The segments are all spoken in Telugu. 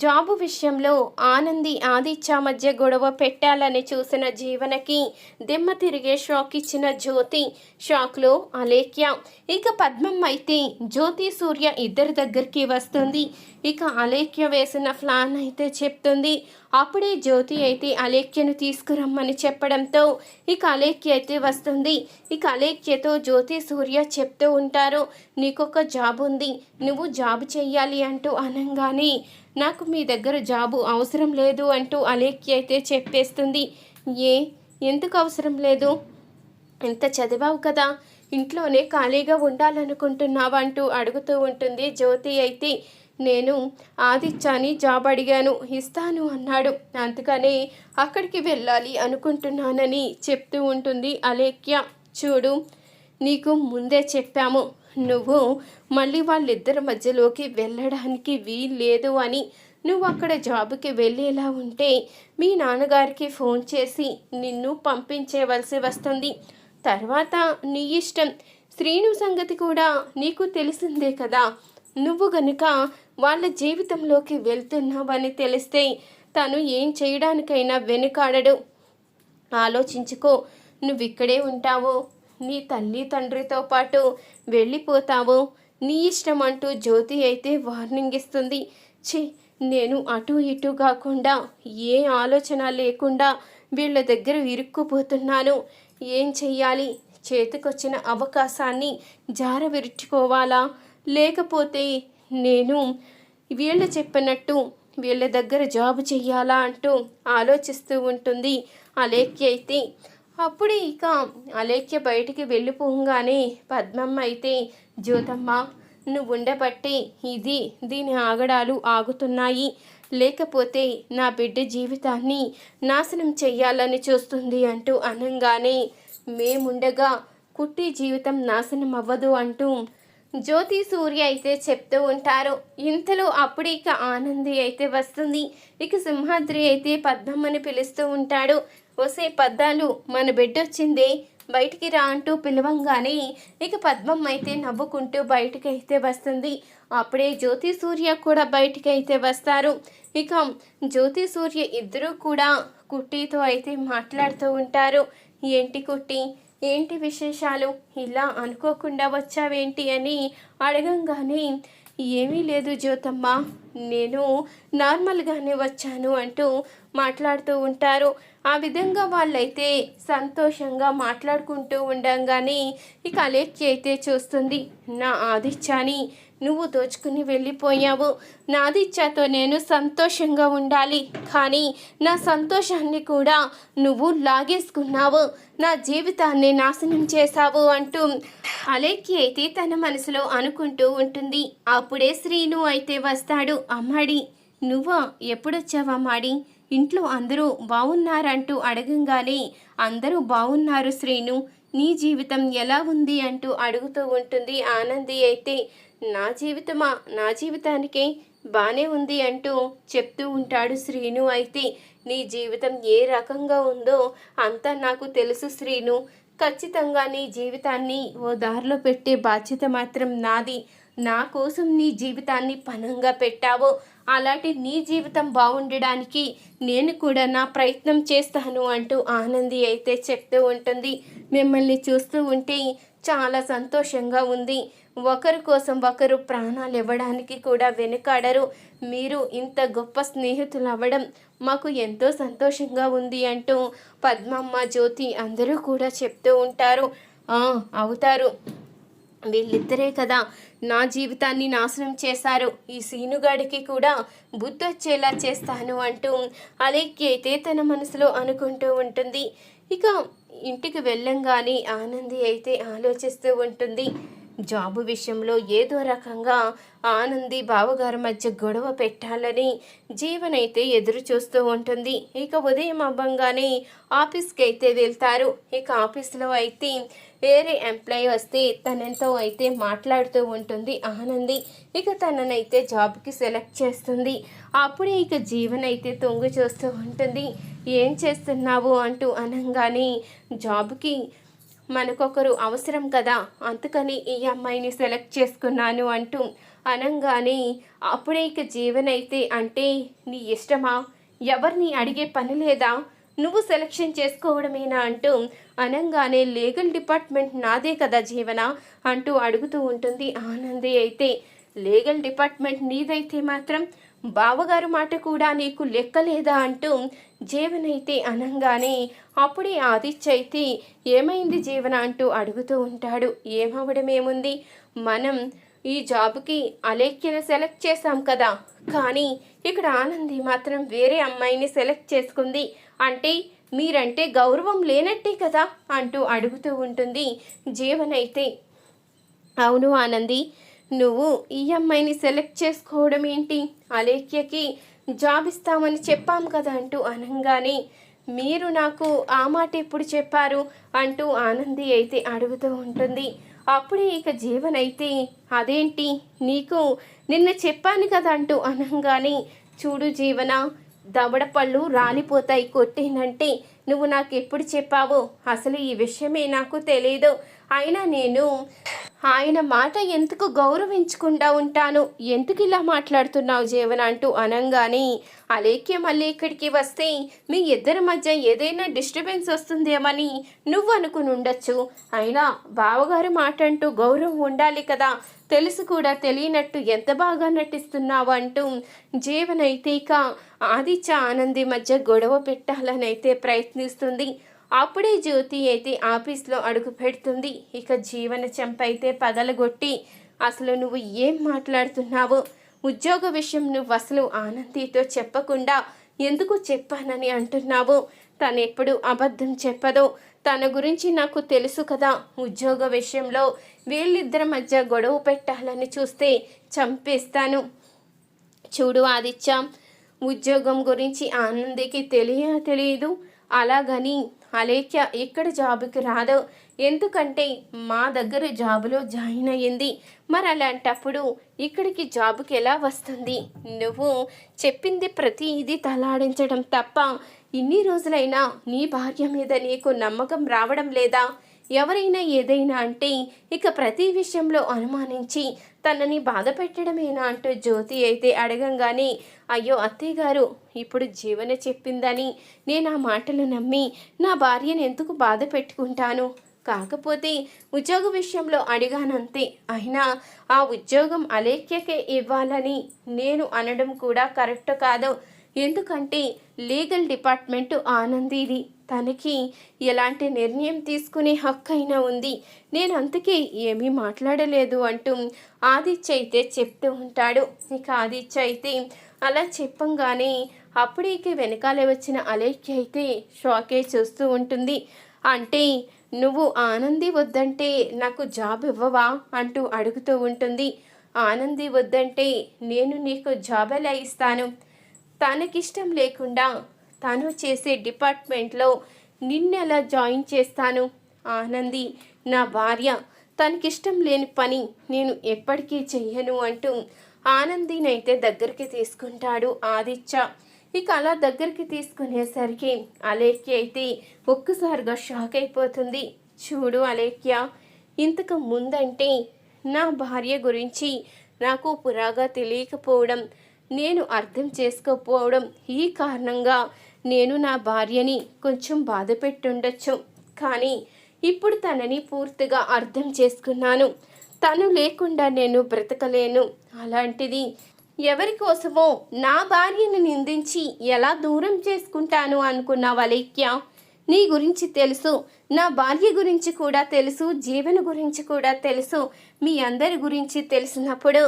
జాబు విషయంలో ఆనంది ఆదిత్య మధ్య గొడవ పెట్టాలని చూసిన జీవనకి దిమ్మ తిరిగే షాక్ ఇచ్చిన జ్యోతి షాక్లో అలేఖ్య ఇక పద్మం అయితే జ్యోతి సూర్య ఇద్దరి దగ్గరికి వస్తుంది. ఇక అలేఖ్య వేసిన ప్లాన్ అయితే చెప్తుంది. అప్పుడే జ్యోతి అయితే అలేఖ్యను తీసుకురమ్మని చెప్పడంతో ఇక అలేఖ్య అయితే వస్తుంది. ఇక అలేఖ్యతో జ్యోతి సూర్య చెప్తూ ఉంటారు నీకొక జాబ్ ఉంది నువ్వు జాబ్ చెయ్యాలి అంటూ అనగానే నాకు మీ దగ్గర జాబు అవసరం లేదు అంటూ అలేఖ్య అయితే చెప్పేస్తుంది. ఏ? ఎందుకు అవసరం లేదు? ఎంత చదివావు కదా. ఇంట్లోనే ఖాళీగా ఉండాలనుకుంటున్నావా అంటూ అడుగుతూ ఉంటుంది జ్యోతి అయితే. నేను ఆదిత్యాని జాబ్ అడిగాను. ఇస్తాను అన్నాడు. అందుకనే అక్కడికి వెళ్ళాలి అనుకుంటున్నానని చెప్తూ ఉంటుంది అలేఖ్య. చూడు నీకు ముందే చెప్పాము. నువ్వు మళ్ళీ వాళ్ళిద్దరి మధ్యలోకి వెళ్ళడానికి వీల్లేదు అని నువ్వు అక్కడ జాబ్కి వెళ్ళేలా ఉంటే మీ నాన్నగారికి ఫోన్ చేసి నిన్ను పంపించేవలసి వస్తుంది. తర్వాత నీ ఇష్టం. శ్రీను సంగతి కూడా నీకు తెలిసిందే కదా. నువ్వు గనుక వాళ్ళ జీవితంలోకి వెళ్తున్నావని తెలిస్తే తను ఏం చేయడానికైనా వెనుకాడడు. ఆలోచించుకో. నువ్వు ఇక్కడే ఉంటావు? నీ తల్లి తండ్రితో పాటు వెళ్ళిపోతావు. నీ ఇష్టం అంటూ జ్యోతి అయితే వార్నింగ్ ఇస్తుంది. ఛీ నేను అటు ఇటు కాకుండా ఏ ఆలోచన లేకుండా వీళ్ళ దగ్గర ఇరుక్కుపోతున్నాను. ఏం చెయ్యాలి? చేతికొచ్చిన అవకాశాన్ని జారవిరుచుకోవాలా లేకపోతే నేను వీళ్ళు చెప్పినట్టు వీళ్ళ దగ్గర జాబ్ చెయ్యాలా అంటూ ఆలోచిస్తూ ఉంటుంది. అలేఖ్య అయితే అప్పుడు ఇక అలేఖ్య బయటికి వెళ్ళిపోగానే పద్మమ్మ అయితే జ్యోతమ్మ నువ్వు ఉండబట్టి ఇది దీని ఆగడాలు ఆగుతున్నాయి. లేకపోతే నా బిడ్డ జీవితాన్ని నాశనం చెయ్యాలని చూస్తుంది అంటూ అనంగానే మేముండగా కుట్టి జీవితం నాశనం అవ్వదు అంటూ జ్యోతి సూర్య అయితే చెప్తూ ఉంటారు ఇంతలో అప్పుడు ఇక ఆనంది అయితే వస్తుంది. ఇక సింహాద్రి అయితే పద్మమ్మని పిలుస్తూ ఉంటాడు. వసే పద్దాలు మన బిడ్డ వచ్చిందే. బయటికి రా అంటూ పిలవంగానే ఇక పద్మం అయితే నవ్వుకుంటూ బయటికి అయితే వస్తుంది. అప్పుడే జ్యోతి సూర్య కూడా బయటికి అయితే వస్తారు. ఇక జ్యోతి సూర్య ఇద్దరూ కూడా కుట్టితో అయితే మాట్లాడుతూ ఉంటారు. ఏంటి కుట్టి? ఏంటి విశేషాలు? ఇలా అనుకోకుండా వచ్చావేంటి అని అడగంగానే ఏమీ లేదు జ్యోతమ్మ. నేను నార్మల్గానే వచ్చాను అంటూ మాట్లాడుతూ ఉంటారు. ఆ విధంగా వాళ్ళైతే సంతోషంగా మాట్లాడుకుంటూ ఉండంగానే ఇక అలేఖ్య అయితే చూస్తుంది నా ఆదిత్యాని నువ్వు దోచుకుని వెళ్ళిపోయావు. నా ఆదిత్యతో నేను సంతోషంగా ఉండాలి. కానీ నా సంతోషాన్ని కూడా నువ్వు లాగేసుకున్నావు. నా జీవితాన్ని నాశనం చేశావు అంటూ అలేఖ్య అయితే తన మనసులో అనుకుంటూ ఉంటుంది. అప్పుడే శ్రీను అయితే వస్తాడు. అమ్మాడి నువ్వా? ఎప్పుడొచ్చావా మాడి? ఇంట్లో అందరూ బాగున్నారంటూ అడగంగానే అందరూ బాగున్నారు శ్రీను. నీ జీవితం ఎలా ఉంది? అంటూ అడుగుతూ ఉంటుంది ఆనంది అయితే. నా జీవితమా? నా జీవితానికే బానే ఉంది అంటూ చెప్తూ ఉంటాడు శ్రీను అయితే. నీ జీవితం ఏ రకంగా ఉందో అంతా నాకు తెలుసు శ్రీను. ఖచ్చితంగా నీ జీవితాన్ని ఓ దారిలో పెట్టే బాధ్యత మాత్రం నాది. నా కోసం నీ జీవితాన్ని పనంగా పెట్టావో. అలాంటి నీ జీవితం బాగుండడానికి నేను కూడా నా ప్రయత్నం చేస్తాను అంటూ ఆనంది అయితే చెప్తూ ఉంటుంది. మిమ్మల్ని చూస్తూ ఉంటే చాలా సంతోషంగా ఉంది. ఒకరి కోసం ఒకరు ప్రాణాలు ఇవ్వడానికి కూడా వెనుకాడరు. మీరు ఇంత గొప్ప స్నేహితులు అవ్వడం మాకు ఎంతో సంతోషంగా ఉంది అంటూ పద్మమ్మ జ్యోతి అందరూ కూడా చెప్తూ ఉంటారు. అవుతారు. వీళ్ళిద్దరే కదా నా జీవితాన్ని నాశనం చేశారు. ఈ సీనుగాడికి కూడా బుద్ధి వచ్చేలా చేస్తాను అంటూ అలేఖ్య అయితే తన మనసులో అనుకుంటూ ఉంటుంది. ఇక ఇంటికి వెళ్ళంగానే ఆనంది అయితే ఆలోచిస్తూ ఉంటుంది. జాబు విషయంలో ఏదో రకంగా ఆనంది బావగారి మధ్య గొడవ పెట్టాలని జీవనైతే ఎదురు చూస్తూ ఉంటుంది. ఇక ఉదయం అవ్వంగానే ఆఫీస్కి అయితే వెళ్తారు. ఇక ఆఫీస్లో అయితే వేరే ఎంప్లాయీ వస్తే తనతో అయితే మాట్లాడుతూ ఉంటుంది ఆనంది. ఇక తననైతే జాబ్కి సెలెక్ట్ చేస్తుంది. అప్పుడే ఇక జీవన్ అయితే తొంగి చూస్తూ ఉంటుంది. ఏం చేస్తున్నావు? అంటూ అనగానే జాబ్కి మనకొకరు అవసరం కదా అందుకని ఈ అమ్మాయిని సెలెక్ట్ చేసుకున్నాను అంటూ అనంగానే అప్పుడే ఇక జీవనైతే అంటే నీ ఇష్టమా? ఎవరిని అడిగే పని లేదా? నువ్వు సెలక్షన్ చేసుకోవడమేనా అంటూ అనంగానే లీగల్ డిపార్ట్మెంట్ నాదే కదా జీవన అంటూ అడుగుతూ ఉంటుంది ఆనంది అయితే. లీగల్ డిపార్ట్మెంట్ నీదైతే మాత్రం బావగారు మాట కూడా నీకు లెక్కలేదా అంటూ జీవనైతే అనంగానే అప్పుడే ఆదిత్య అయితే ఏమైంది జీవన అంటూ అడుగుతూ ఉంటాడు. ఏమవడమేముంది మనం ఈ జాబ్కి అలేఖ్యను సెలెక్ట్ చేశాం కదా. కానీ ఇక్కడ ఆనంది మాత్రం వేరే అమ్మాయిని సెలెక్ట్ చేసుకుంది. అంటే మీరంటే గౌరవం లేనట్టే కదా అంటూ అడుగుతూ ఉంటుంది జీవనైతే అవును ఆనంది నువ్వు ఈ అమ్మాయిని సెలెక్ట్ చేసుకోవడం ఏంటి? అలేఖ్యకి జాబ్ ఇస్తామని చెప్పాం కదా అంటూ అనంగానే మీరు నాకు ఆ మాట ఎప్పుడు చెప్పారు? అంటూ ఆనంది అయితే అడుగుతూ ఉంటుంది. అప్పుడే ఇక జీవనైతే అదేంటి? నీకు నిన్న చెప్పాను కదా అంటూ అనంగానే చూడు జీవన దవడ పళ్ళు రాలిపోతాయి కొట్టేనంటే నువ్వు నాకు ఎప్పుడు చెప్పావు అసలు ఈ విషయమే నాకు తెలియదు అయినా నేను ఆయన మాట ఎందుకు గౌరవించకుండా ఉంటాను? ఎందుకు ఇలా మాట్లాడుతున్నావు జీవన అంటూ అనంగానే అలేఖ్య మళ్ళీ ఇక్కడికి వస్తే మీ ఇద్దరి మధ్య ఏదైనా డిస్టర్బెన్స్ వస్తుందేమని నువ్వు అనుకుని ఉండొచ్చు. అయినా బావగారు మాట అంటూ గౌరవం ఉండాలి కదా. తెలుసు కూడా తెలియనట్టు ఎంత బాగా నటిస్తున్నావు అంటూ జీవనైతే ఇక ఆదిత్య ఆనంది మధ్య గొడవ పెట్టాలని అయితే ప్రయత్నం ప్రయత్నిస్తుంది. అప్పుడే జ్యోతి అయితే ఆఫీస్లో అడుగు పెడుతుంది. ఇక జీవన చెంపైతే పగలగొట్టి అసలు నువ్వు ఏం మాట్లాడుతున్నావు? ఉద్యోగ విషయం నువ్వు అసలు ఆనందితో చెప్పకుండా ఎందుకు చెప్పానని అంటున్నావు? తను ఎప్పుడు అబద్ధం చెప్పదో. తన గురించి నాకు తెలుసు కదా. ఉద్యోగ విషయంలో వీళ్ళిద్దరి మధ్య గొడవ పెట్టాలని చూస్తే చంపేస్తాను. చూడు ఆదిత్య ఉద్యోగం గురించి ఆనందికి తెలియ తెలియదు? అలాగని అలేఖ్య ఇక్కడ జాబుకి రాదు ఎందుకంటే మా దగ్గర జాబులో జాయిన్ అయ్యింది. మరి అలాంటప్పుడు ఇక్కడికి జాబుకి ఎలా వస్తుంది? నువ్వు చెప్పింది ప్రతి ఇది తలాడించడం తప్ప ఇన్ని రోజులైనా నీ భార్య మీద నీకు నమ్మకం రావడం లేదా? ఎవరైనా ఏదైనా అంటే ఇక ప్రతి విషయంలో అనుమానించి తనని బాధ పెట్టడమేనా అంటూ జ్యోతి అయితే అడగంగానే అయ్యో అత్తయ్య గారు ఇప్పుడు జీవన చెప్పిందని నేను ఆ మాటలు నమ్మి నా భార్యను ఎందుకు బాధ పెట్టుకుంటాను? కాకపోతే ఉద్యోగ విషయంలో అడిగానంతే. అయినా ఆ ఉద్యోగం అలేఖ్యకే ఇవ్వాలని నేను అనడం కూడా కరెక్ట్ కాదు. ఎందుకంటే లీగల్ డిపార్ట్మెంట్ ఆనందిది తనకి ఎలాంటి నిర్ణయం తీసుకునే హక్కు అయినా ఉంది. నేను అందుకే ఏమీ మాట్లాడలేదు అంటూ ఆదిత్య అయితే చెప్తూ ఉంటాడు. ఇక ఆదిత్య అయితే అలా చెప్పంగానే అప్పుడేకి వెనకాలే వచ్చిన అలేఖ్య అయితే షాకే చూస్తూ ఉంటుంది. అంటే నువ్వు ఆనంది వద్దంటే నాకు జాబ్ ఇవ్వవా? అంటూ అడుగుతూ ఉంటుంది. ఆనంది వద్దంటే నేను నీకు జాబ్ ఎలా ఇస్తాను? తనకిష్టం లేకుండా తను చేసే డిపార్ట్మెంట్లో నిన్నెలా జాయిన్ చేస్తాను? ఆనంది నా భార్య తనకిష్టం లేని పని నేను ఎప్పటికీ చెయ్యను అంటూ ఆనందినైతే దగ్గరికి తీసుకుంటాడు ఆదిత్య. ఇక అలా దగ్గరికి తీసుకునేసరికి అలేఖ్య అయితే ఒక్కసారిగా షాక్ అయిపోతుంది. చూడు అలేఖ్య ఇంతకు ముందంటే నా భార్య గురించి నాకు పురాగా తెలియకపోవడం నేను అర్థం చేసుకోకపోవడం ఈ కారణంగా నేను నా భార్యని కొంచెం బాధ పెట్టుండొచ్చు కానీ ఇప్పుడు తనని పూర్తిగా అర్థం చేసుకున్నాను. తను లేకుండా నేను బ్రతకలేను. అలాంటిది ఎవరి కోసమో నా భార్యను నిందించి ఎలా దూరం చేసుకుంటాను అనుకున్న వలైక్య నీ గురించి తెలుసు. నా భార్య గురించి కూడా తెలుసు. జీవన గురించి కూడా తెలుసు. మీ అందరి గురించి తెలిసినప్పుడు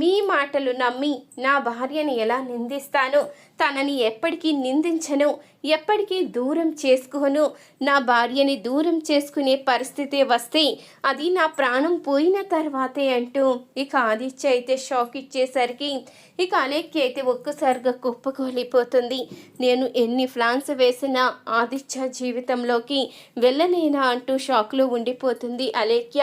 మీ మాటలు నమ్మి నా భార్యని ఎలా నిందిస్తాను? తనని ఎప్పటికీ నిందించను ఎప్పటికీ దూరం చేసుకోను. నా భార్యని దూరం చేసుకునే పరిస్థితి వస్తే అది నా ప్రాణం పోయిన తర్వాతే అంటూ ఇక ఆదిత్య అయితే షాక్ ఇచ్చేసరికి ఇక అలేఖ్య అయితే ఒక్కసారిగా కుప్పకూలిపోతుంది. నేను ఎన్ని ఫ్లాన్స్ వేసినా ఆదిత్య జీవితంలోకి వెళ్ళలేనా అంటూ షాక్లో ఉండిపోతుంది అలేఖ్య.